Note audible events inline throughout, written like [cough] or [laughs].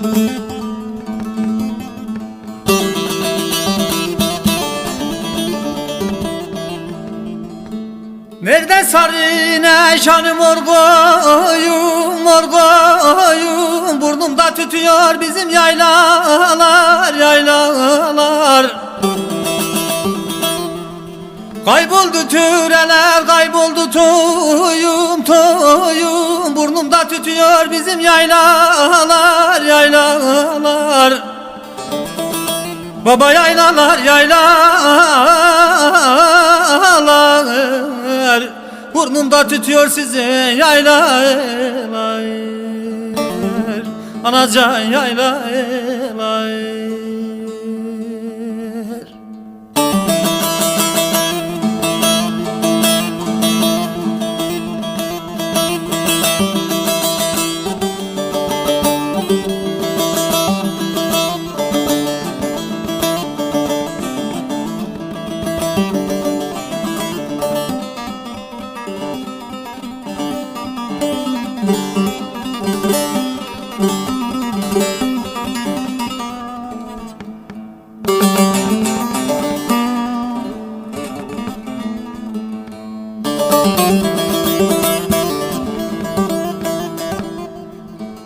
Nerede sarı şanım orgoyum orgoyum? Burnumda tütüyor bizim yaylalar yaylalar. Kayboldu türeler kayboldu Burnumda tütüyor bizim yaylalar yaylalar. Baba yaylalar yaylalar. Burnumda tütüyor sizin yaylalar. Anacan yaylalar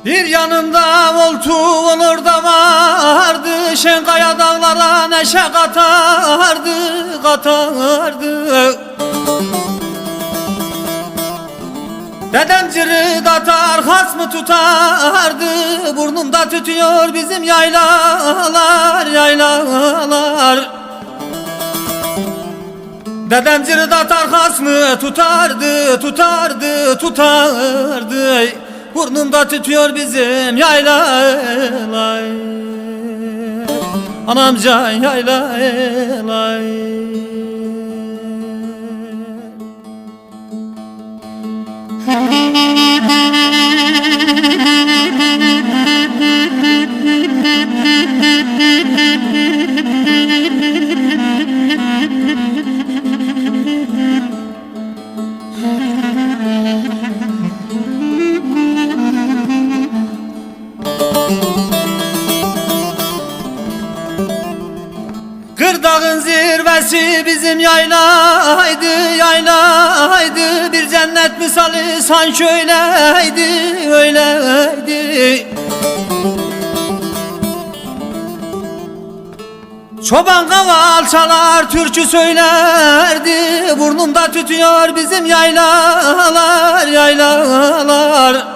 Bir yanımda voltuğun orada vardı Şenkaya dağlara neşe katardı Katardı. Dedem cırık atar has mı tutardı? Burnumda tütüyor bizim yaylalar yaylalar. Dedem cırık atar has mı tutardı? Tutardı tutardı Burnumda tütüyor bizim yaylalar Anamcan yaylalar [laughs] Kırdağın zirvesi bizim yaylaydı, yaylaydı Bir cennet misali sanki öyleydi, öyleydi Çoban kaval çalar, türkü söylerdi. Burnumda tütüyor bizim yaylalar, yaylalar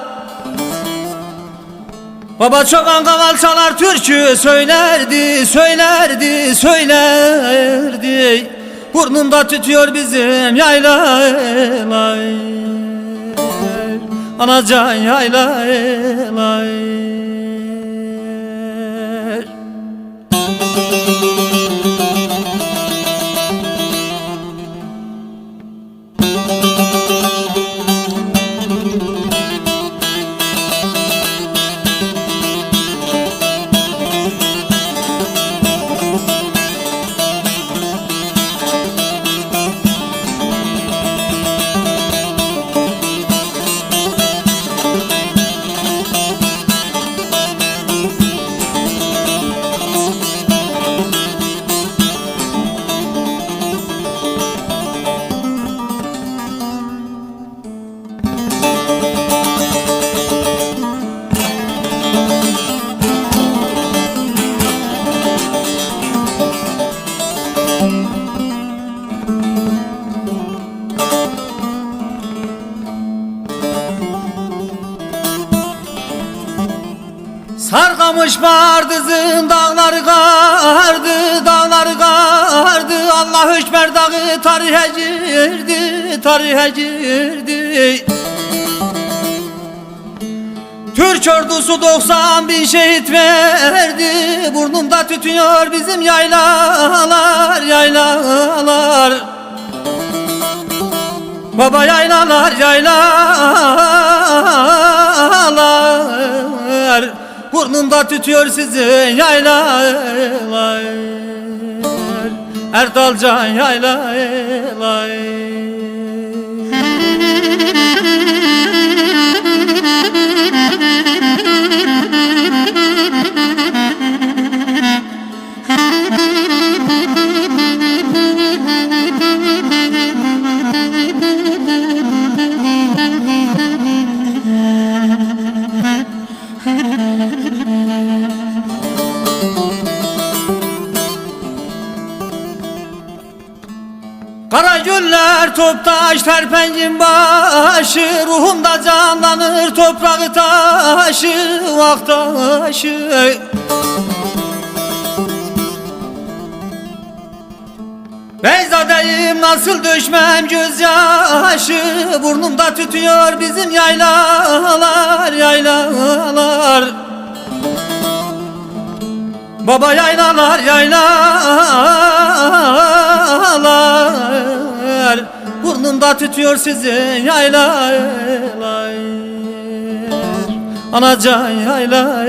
Baba çoban kaval çalar türkü söylerdi, söylerdi, söylerdi. Burnumda tütüyor bizim yaylalar Anacan yaylalar Sarkamış bardızın dağları kardı, dağları kardı Allah hükmer dağı tarihe girdi, tarihe girdi. Türk ordusu 90 bin şehit verdi Burnumda tütüyor bizim yaylalar, yaylalar. Baba yaylalar, yaylalar Burnumda tütüyor sizin yaylalar Erdalcan yaylaylar güller toptaş terpencin başı Ruhumda canlanır toprağı taşı Vaktaşı Beyzadeyim nasıl düşmem gözyaşı Burnumda tütüyor bizim yaylalar yaylalar. Baba yaylalar yaylalar Burnumda tütüyor sizi yaylalar Anacan yaylalar